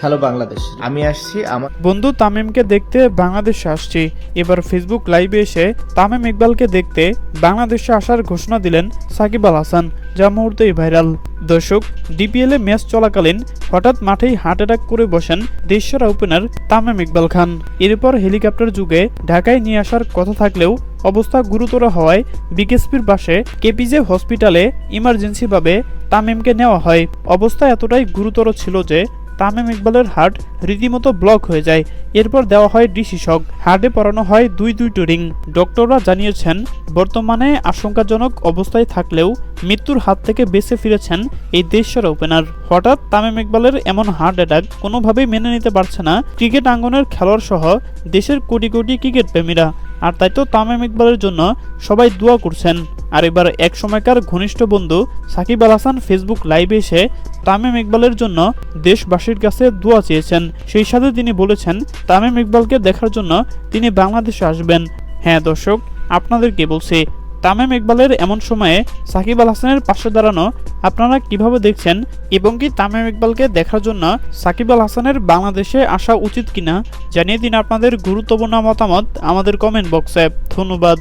Hello Bangladesh, আমি আসছি আমার বন্ধু তামিমকে দেখতে বাংলাদেশে আসছি। এবার ফেসবুক লাইভে এসে তামিম ইকবালকে দেখতে বাংলাদেশে আসার ঘোষণা দিলেন সাকিব আল হাসান, যা মুহূর্তেই ভাইরাল। দর্শক ডিপিএল এ ম্যাচ চলাকালীন হঠাৎ মাঠেই হার্ট অ্যাটাক করে বসেন দেশসেরা ওপেনার তামিম ইকবাল খান। এরপর হেলিকপ্টার যুগে ঢাকায় নিয়ে আসার কথা থাকলেও অবস্থা গুরুতর হওয়ায় বিকেএসপির পাশে কেপিজে হসপিটালে ইমার্জেন্সিভাবে তামিমকে নেওয়া হয়। অবস্থা এতটাই গুরুতর ছিল যে তামিম ইকবালের হার্ট রীতিমতো ব্লক হয়ে যায়। এরপর দেওয়া হয় ডিসিশক হার্টে পরানো হয় দুই দুইটি রিং। ডক্টররা জানিয়েছেন, বর্তমানে আশঙ্কাজনক অবস্থায় থাকলেও মৃত্যুর হাত থেকে বেঁচে ফিরেছেন এই দেশসেরা ওপেনার। হঠাৎ তামিম ইকবালের এমন হার্ট অ্যাটাক কোনোভাবেই মেনে নিতে পারছে না ক্রিকেট আঙ্গনের খেলোয়াড় সহ দেশের কোটি কোটি ক্রিকেট প্রেমীরা আর তাই তো তামিম ইকবালের জন্য সবাই দোয়া করছেন। আর এবার এক সময়কার ঘনিষ্ঠ বন্ধু সাকিব আল হাসান ফেসবুক লাইভে এসে তামিম ইকবালের জন্য দেশবাসীর কাছে দোয়া চেয়েছেন। সেই সাথে তিনি বলেছেন, তামিম ইকবালকে দেখার জন্য তিনি বাংলাদেশে আসবেন। হ্যাঁ দর্শক আপনাদেরকে বলছি, তামিম ইকবালের এমন সময়ে সাকিব আল হাসানের পাশে দাঁড়ানো আপনারা কীভাবে দেখছেন এবং কি তামিম ইকবালকে দেখার জন্য সাকিব আল হাসানের বাংলাদেশে আসা উচিত কিনা? জানিয়ে দিন আপনাদের গুরুত্বপূর্ণ মতামত আমাদের কমেন্ট বক্সে ধন্যবাদ।